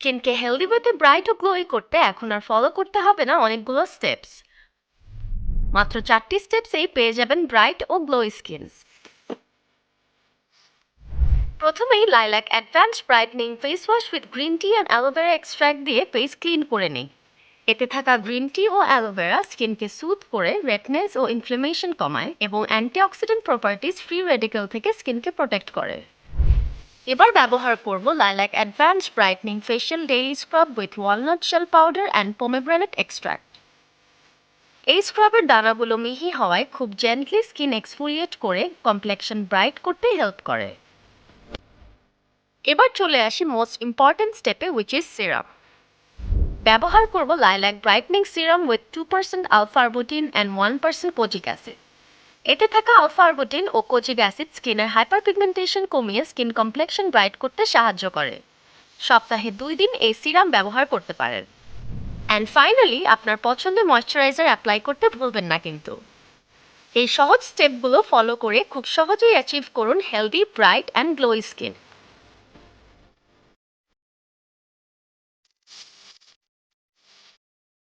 স্কিনকে হেলদি ওয়েতে ব্রাইট ও গ্লোই করতে এখন আর ফলো করতে হবে না অনেকগুলো স্টেপস মাত্র চারটি স্টেপসেই পেয়ে যাবেন ব্রাইট ও গ্লো স্কিন প্রথমেই Lilac advance brightening face wash with green tea and aloe vera extract দিয়ে ফেস ক্লিন করে নিই এতে থাকা গ্রিন টি ও অ্যালোভেরা স্কিনকে সুথ করে রেডনেস ও ইনফ্লেমেশন কমায় এবং অ্যান্টিঅক্সিডেন্ট প্রপার্টিজ ফ্রি রেডিকেল থেকে স্কিনকে প্রোটেক্ট করে। এবার ব্যবহার করব Lilac advance brightening facial daily scrub with walnut shell powder and pomegranate extract এই স্ক্রাবের দানাগুলো মিহি হওয়ায় খুব জেন্টলি স্কিন এক্সফোলিয়েট করে কমপ্লেকশন ব্রাইট করতে হেল্প করে। এবার চলে আসি মোস্ট ইম্পর্ট্যান্ট স্টেপে উইচ ইজ সিরাম ব্যবহার করব Lilac brightening serum with two percent alpha arbutin and one percent kojic acid এতে থাকা অফারবোটিন ও কোজিক অ্যাসিড স্কিনের হাইপারপিগমেন্টেশন কমিয়ে স্কিন কমপ্লেকশন ব্রাইট করতে সাহায্য করে। সপ্তাহে দুই দিন এই সিরাম ব্যবহার করতে পারেন। অ্যান্ড ফাইনালি আপনার পছন্দের ময়শ্চারাইজার অ্যাপ্লাই করতে ভুলবেন না কিন্তু। এই সহজ স্টেপগুলো ফলো করে খুব সহজেই অ্যাচিভ করুন healthy bright and glowy skin